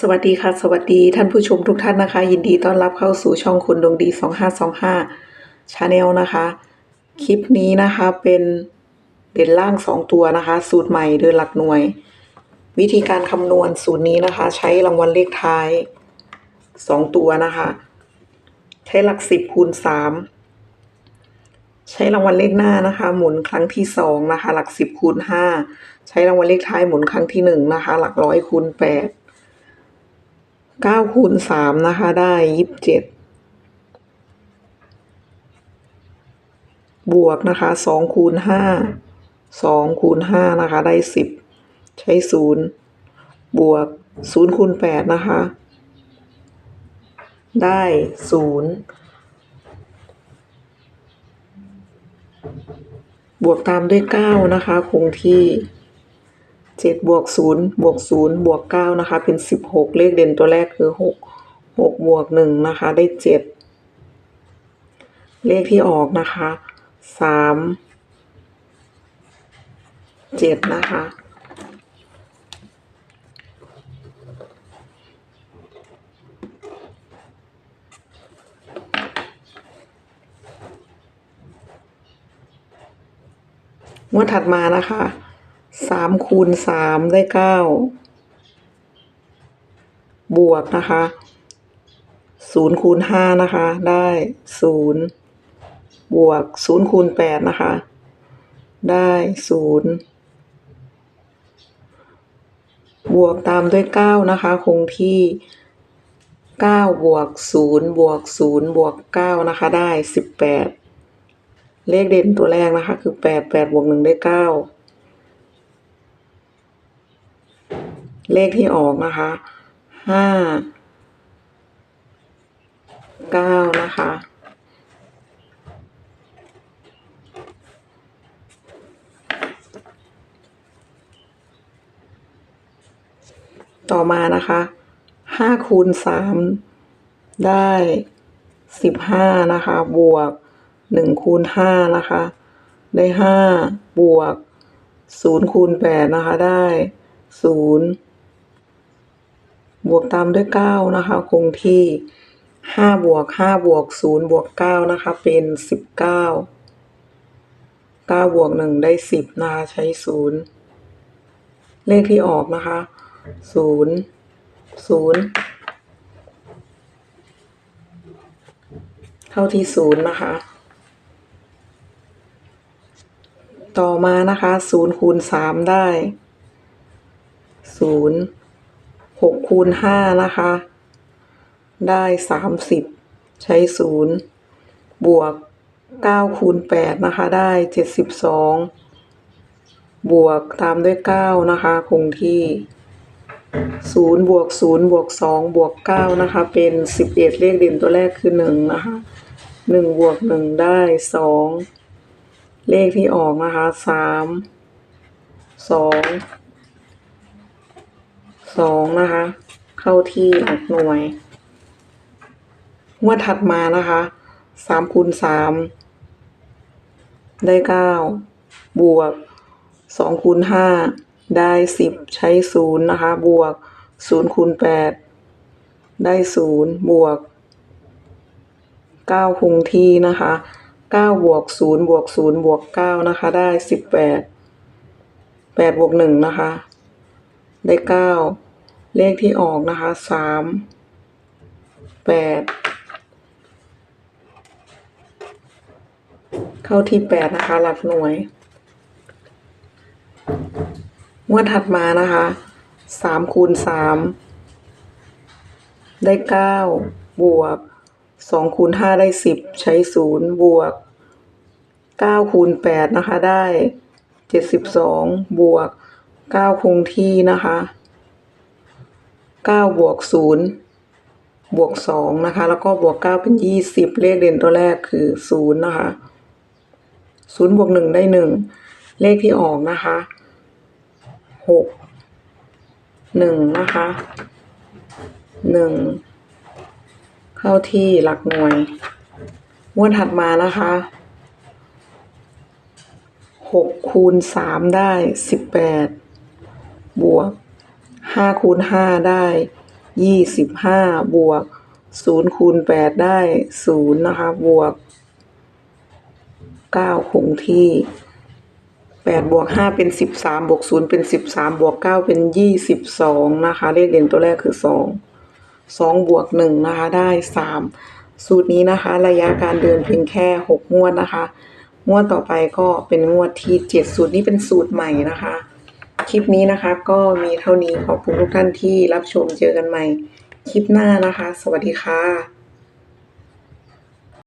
สวัสดีค่ะ สวัสดีท่านผู้ชมทุกท่านนะคะ ยินดีต้อนรับเข้าสู่ช่องคุณดวงดี 2525ชาแนลนะคะ คลิปนี้นะคะเป็นเด่นล่าง 2 ตัวนะคะ สูตรใหม่เดินหลักหน่วย วิธีการคำนวณสูตรนี้นะคะ ใช้รางวัลเลขท้าย 2 ตัวนะคะ ใช้หลัก 10คูณ3ใช้รางวัลเลขหน้านะคะ หมุนครั้งที่สองนะคะ หลักสิบคูณห้าใช้รางวัลเลขท้ายหมุนครั้งที่หนึ่งนะคะ หลักร้อยคูณแปด เก้าคูณสามนะคะ ได้ยี่สิบเจ็ดบวกนะคะสองคูณห้าสองคูณห้านะคะ ได้สิบใช้ศูนย์บวกศูนย์คูณแปดนะคะ ได้ศูนย์บวกตามด้วยเก้านะคะ คงที่ เจ็ดบวกศูนย์บวกศูนย์บวกเก้านะคะ เป็นสิบหกเลขเด่นตัวแรกคือหกหกบวกหนึ่งนะคะ ได้เจ็ดเลขที่ออกนะคะสามเจ็ดนะคะงวดถัดมานะคะ สามคูณสามได้เก้าบวกนะคะศูนย์คูณห้านะคะ ได้ศูนย์บวกศูนย์คูณแปดนะคะ ได้ศูนย์บวกตามด้วยเก้านะคะ คงที่เก้าบวกศูนย์บวกศูนย์บวกเก้านะคะ ได้สิบแปดเลขเด่นตัวแรกนะคะ คือแปดแปดบวกหนึ่งได้เก้า เลขที่ออกนะคะห้าเก้านะคะต่อมานะคะห้าคูณสามได้สิบห้านะคะ บวกหนึ่งคูณห้านะคะ ได้ห้าบวกศูนย์คูณแปดนะคะ ได้ศูนย์ บวกตามด้วยเก้านะคะ คงที่ห้าบวกห้าบวกศูนย์บวกเก้านะคะ เป็นสิบเก้าเก้าบวกหนึ่งได้สิบนะคะ ใช้ศูนย์เลขที่ออกนะคะศูนย์ศูนย์เข้าที่ศูนย์นะคะ ต่อมานะคะศูนย์คูณสามได้ศูนย์ หกคูณห้านะคะ ได้สามสิบใช้ศูนย์บวกเก้าคูณแปดนะคะ ได้เจ็ดสิบสองบวกตามด้วยเก้านะคะคงที่ศูนย์บวกศูนย์บวกสองบวกเก้านะคะ เป็นสิบเอ็ดเลขเด่นตัวแรกคือหนึ่งนะคะหนึ่งบวกหนึ่งได้สองเลขที่ออกนะคะสามสอง สองนะคะ เข้าที่หลักหน่วยงวดถัดมานะคะสามคูณสามได้เก้าบวกสองคูณห้าได้สิบใช้ศูนย์นะคะ บวกศูนย์คูณแปดได้ศูนย์บวกเก้าคงที่นะคะเก้าบวกศูนย์บวกศูนย์บวกเก้านะคะ ได้สิบแปดแปดบวกหนึ่งนะคะ ได้เก้าเลขที่ออกนะคะสามแปดเข้าที่แปดนะคะ หลักหน่วยงวดถัดมานะคะสามคูณสามได้เก้าบวกสองคูณห้าได้สิบใช้ศูนย์บวกเก้าคูณแปดนะคะ ได้เจ็ดสิบสองบวก เก้าคงที่นะคะเก้าบวกศูนย์บวกสองนะคะ แล้วก็บวกเก้าเป็นยี่สิบเลขเด่นตัวแรกคือศูนย์นะคะศูนย์บวกหนึ่งได้หนึ่งเลขที่ออกนะคะหกหนึ่งนะคะหนึ่งเข้าที่หลักหน่วยงวดถัดมานะคะหกคูณสามได้สิบแปด บวกห้าคูณห้าได้ยี่สิบห้าบวกศูนย์คูณแปดได้ศูนย์นะคะบวกเก้าคงที่แปดบวกห้าเป็นสิบสามบวกศูนย์เป็นสิบสามบวกเก้าเป็นยี่สิบสองนะคะเลขเด่นตัวแรกคือสองสองบวกหนึ่งนะคะได้สามสูตรนี้นะคะ ระยะการเดินเพียงแค่หกงวดนะคะ งวดต่อไปก็เป็นงวดที่เจ็ดสูตรนี้เป็นสูตรใหม่นะคะ คลิปนี้นะคะ ก็มีเท่านี้ขอบคุณทุกท่านที่รับชมเจอกันใหม่ คลิปหน้านะคะ สวัสดีค่ะ